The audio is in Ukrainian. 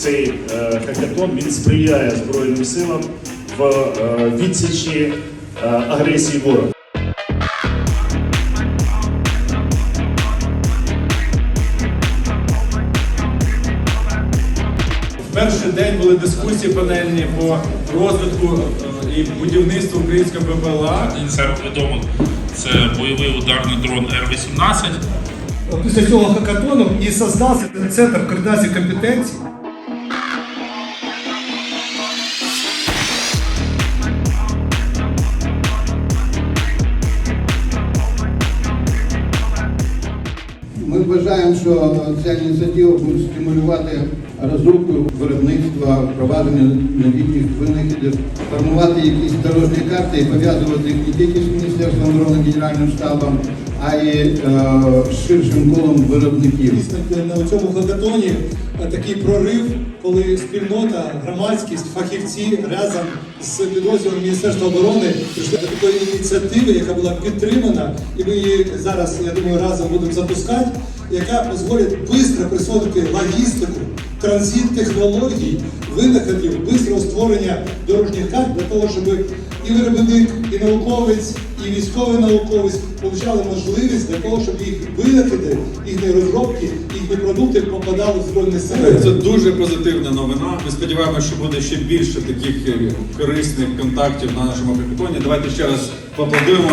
цей е, хакатон він сприяє Збройним силам в е, відсічі е, агресії ворога. В перший день були дискусії панельні по розвитку і будівництву українського ППЛА. Серед відомих це бойовий ударний дрон Р-18. Після цього хакатону і создався центр координації компетенцій. Ми вважаємо, що ця ініціатива буде стимулювати розробку виробництва, впровадження новітніх винахідів, формувати якісь дорожні карти і пов'язувати їх не тільки з Міністерством оборони Генеральним штабом, а й е, ширшим колом виробників. На цьому хакатоні е, такий прорив, коли спільнота, громадськість, фахівці разом з підрозділом Міністерства оборони прийшли до такої ініціативи, яка була підтримана, і ми її зараз, я думаю, разом будемо запускати, яка дозволить швидко присвоїти логістику, транзит технологій, винаходів, швидкого створення дорожніх карт для того, щоб і виробник, і науковець, і військовий науковець отримали можливість для того, щоб їх винахити, їхні розробки, їхні продукти попадали в збройні сили. Це дуже позитивна новина. Ми сподіваємося, що буде ще більше таких е, корисних контактів на нашому хакатоні. Давайте ще раз поаплодуємо.